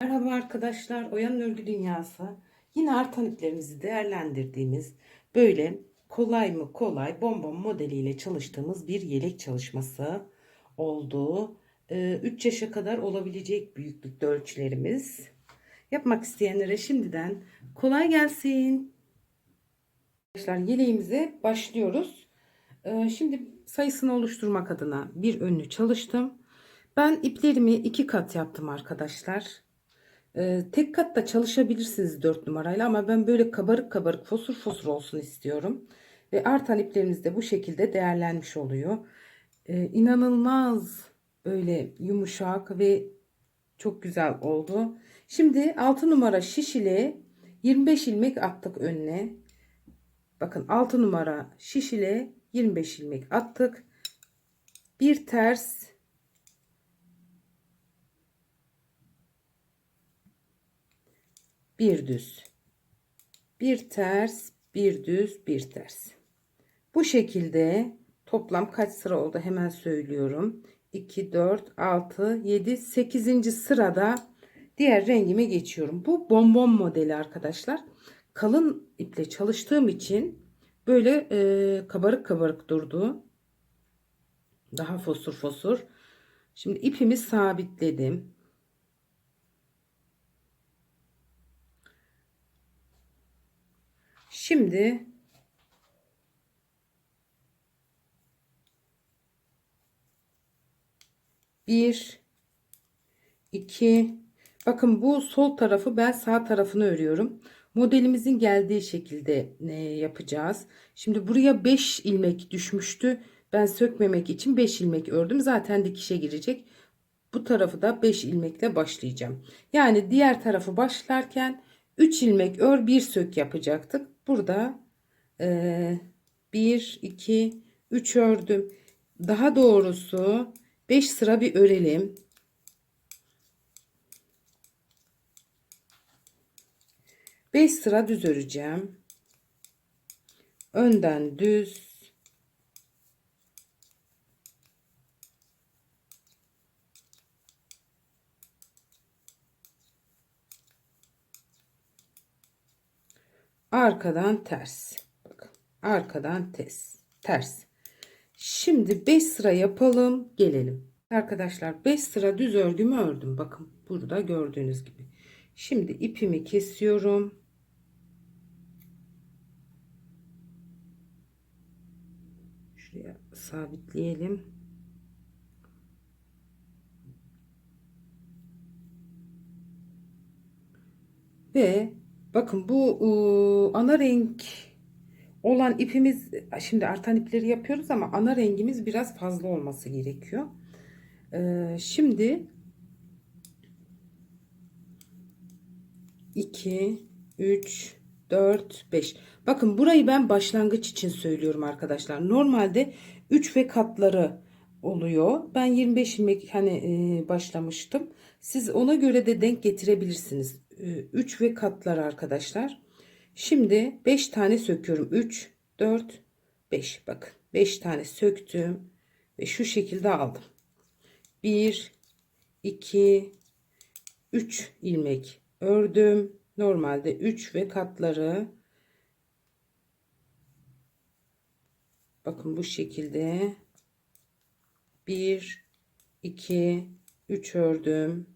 Merhaba arkadaşlar, Oyanın Örgü Dünyası. Yine artan iplerimizi değerlendirdiğimiz böyle kolay mı kolay bonbon modeliyle çalıştığımız bir yelek çalışması oldu. 3 yaşa kadar olabilecek büyüklükte ölçülerimiz. Yapmak isteyenlere şimdiden kolay gelsin. Arkadaşlar yeleğimize başlıyoruz. Ee, Şimdi sayısını oluşturmak adına bir önlü çalıştım. Ben iplerimi iki kat yaptım arkadaşlar. Ee, tek katta çalışabilirsiniz 4 numarayla ama ben böyle kabarık kabarık fosur fosur olsun istiyorum. Ve artan iplerimiz de bu şekilde değerlenmiş oluyor. Ee, inanılmaz böyle yumuşak ve çok güzel oldu. Şimdi 6 numara şiş ile 25 ilmek attık önüne. Bakın 6 numara şiş ile 25 ilmek attık. Bir ters bir düz. Bir ters, bir düz, bir ters. Bu şekilde toplam kaç sıra oldu hemen söylüyorum. 2, 4, 6, 7, 8. sırada diğer rengime geçiyorum. Bu bonbon modeli arkadaşlar. Kalın iple çalıştığım için böyle e, kabarık kabarık durdu. Daha fosur fosur. Şimdi ipimi sabitledim. Şimdi bir iki bakın bu sol tarafı ben sağ tarafını örüyorum. Modelimizin geldiği şekilde e, yapacağız. Şimdi buraya 5 ilmek düşmüştü. Ben sökmemek için 5 ilmek ördüm. Zaten dikişe girecek. Bu tarafı da 5 ilmekle başlayacağım. Yani diğer tarafı başlarken 3 ilmek ör 1 sök yapacaktık. Burada e, 1 2 3 ördüm. Daha doğrusu 5 sıra bir örelim. Beş sıra düz öreceğim. Önden düz. Arkadan ters. Bakın. Arkadan ters. Ters. Şimdi 5 sıra yapalım. Gelelim. Arkadaşlar 5 sıra düz örgümü ördüm. Bakın burada gördüğünüz gibi. Şimdi ipimi kesiyorum. Şuraya sabitleyelim. Ve bakın bu ıı, ana renk olan ipimiz şimdi artan ipleri yapıyoruz ama ana rengimiz biraz fazla olması gerekiyor. Ee, şimdi 2 3 4 5 bakın burayı ben başlangıç için söylüyorum arkadaşlar. Normalde 3 ve katları oluyor. Ben 25 ilmek hani e, başlamıştım. Siz ona göre de denk getirebilirsiniz 3 ve katlar arkadaşlar şimdi 5 tane söküyorum 3 4 5 bakın 5 tane söktüm ve şu şekilde aldım 1 2 3 ilmek ördüm. Normalde 3 ve katları bakın bu şekilde 1 2 3 ördüm.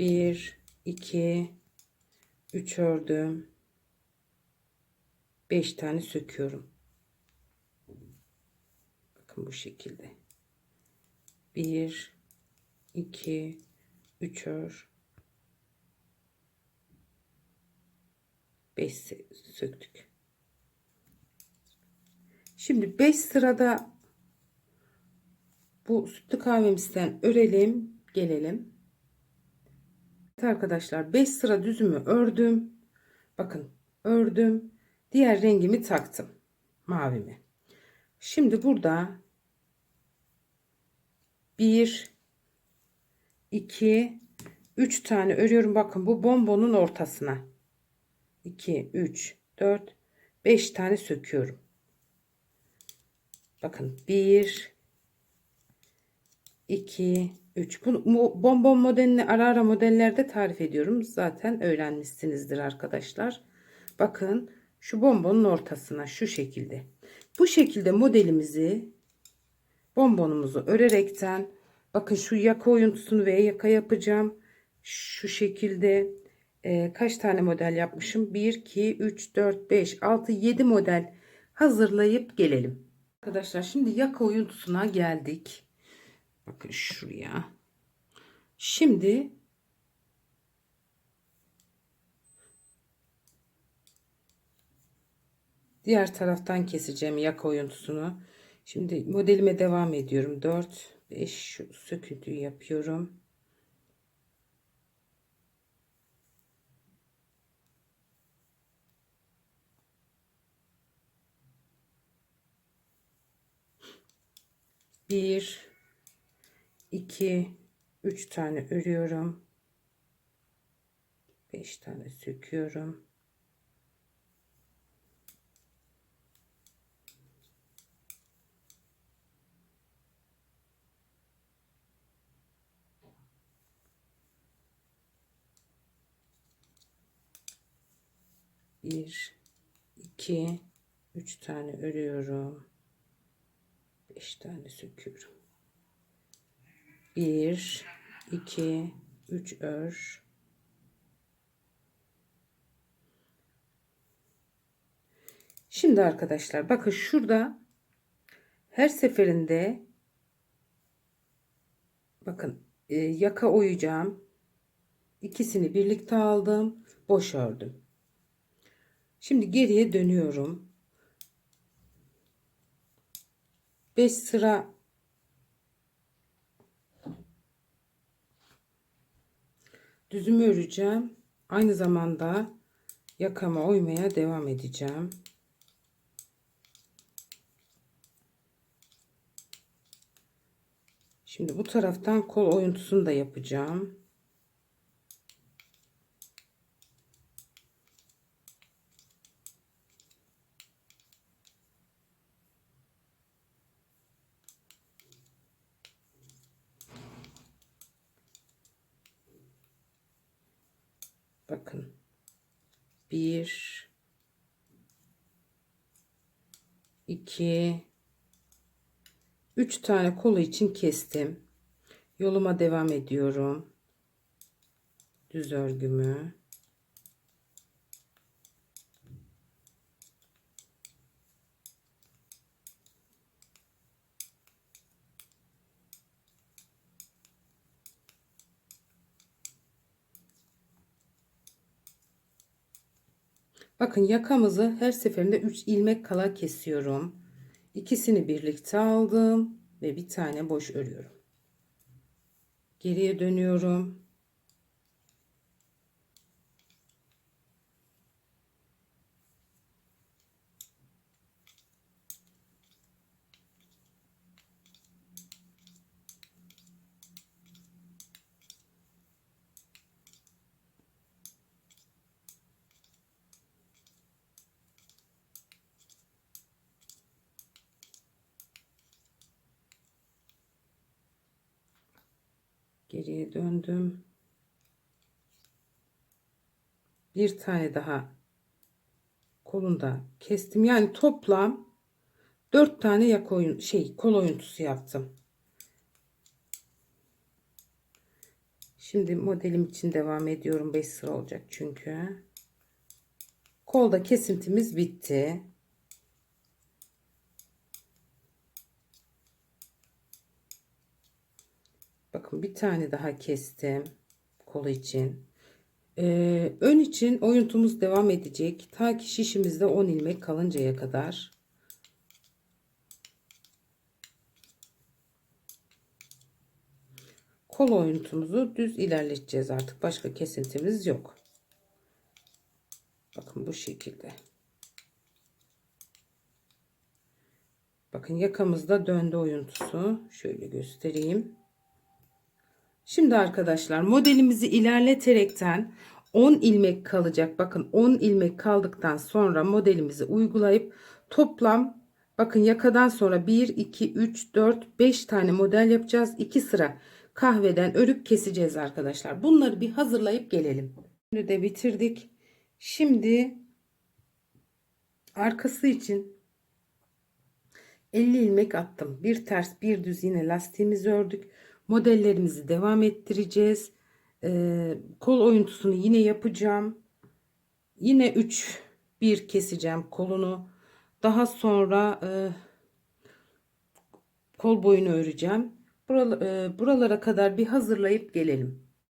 Bir, iki, üç ördüm. Beş tane söküyorum. Bakın bu şekilde. 1 2 3 ör 5 söktük. Şimdi 5 sırada bu sütlü kahvemizden örelim, gelelim. Evet arkadaşlar 5 sıra düzümü ördüm. Bakın ördüm. Diğer rengimi taktım. Mavimi. Şimdi burada 1 2 3 tane örüyorum. Bakın bu bonbonun ortasına. 2 3 4 5 tane söküyorum. Bakın 1 2, 3. Bu bonbon modelini ara ara modellerde tarif ediyorum. Zaten öğrenmişsinizdir arkadaşlar. Bakın şu bonbonun ortasına şu şekilde. Bu şekilde modelimizi bonbonumuzu örerekten bakın şu yaka oyuntusunu ve yaka yapacağım. Şu şekilde e, kaç tane model yapmışım? 1, 2, 3, 4, 5, 6, 7 model hazırlayıp gelelim. Arkadaşlar şimdi yaka oyuntusuna geldik. Bakın şuraya. Şimdi diğer taraftan keseceğim yaka oyuntusunu. Şimdi modelime devam ediyorum. 4 5 şu söküntüyü yapıyorum. Bir, iki, üç tane örüyorum. Beş tane söküyorum. Bir, iki, üç tane örüyorum. Beş tane söküyorum. Bir, iki, üç ör. Şimdi arkadaşlar bakın şurada her seferinde bakın e, yaka oyacağım. İkisini birlikte aldım. Boş ördüm. Şimdi geriye dönüyorum. 5 sıra düzümü öreceğim. Aynı zamanda yakama oymaya devam edeceğim. Şimdi bu taraftan kol oyuntusunu da yapacağım. Bakın. Bir, iki, üç tane kolu için kestim. Yoluma devam ediyorum. Düz örgümü. Bakın yakamızı her seferinde 3 ilmek kala kesiyorum. İkisini birlikte aldım ve bir tane boş örüyorum. Geriye dönüyorum. Geriye döndüm. Bir tane daha kolunda kestim. Yani toplam 4 tane yak oyun şey kol oyuntusu yaptım. Şimdi modelim için devam ediyorum. 5 sıra olacak çünkü. Kolda kesintimiz bitti. Bakın bir tane daha kestim kolu için. Ee, ön için oyuntumuz devam edecek. Ta ki şişimizde 10 ilmek kalıncaya kadar. Kol oyuntumuzu düz ilerleteceğiz artık. Başka kesintimiz yok. Bakın bu şekilde. Bakın yakamızda döndü oyuntusu. Şöyle göstereyim. Şimdi arkadaşlar modelimizi ilerleterekten 10 ilmek kalacak. Bakın 10 ilmek kaldıktan sonra modelimizi uygulayıp toplam Bakın yakadan sonra 1, 2, 3, 4, 5 tane model yapacağız. 2 sıra kahveden örüp keseceğiz arkadaşlar. Bunları bir hazırlayıp gelelim. Şimdi de bitirdik. Şimdi arkası için 50 ilmek attım. Bir ters bir düz yine lastiğimizi ördük. Modellerimizi devam ettireceğiz. Ee, kol oyuntusunu yine yapacağım. Yine 3 bir keseceğim kolunu. Daha sonra e, kol boyunu öreceğim. Buralara, buralara kadar bir hazırlayıp gelelim.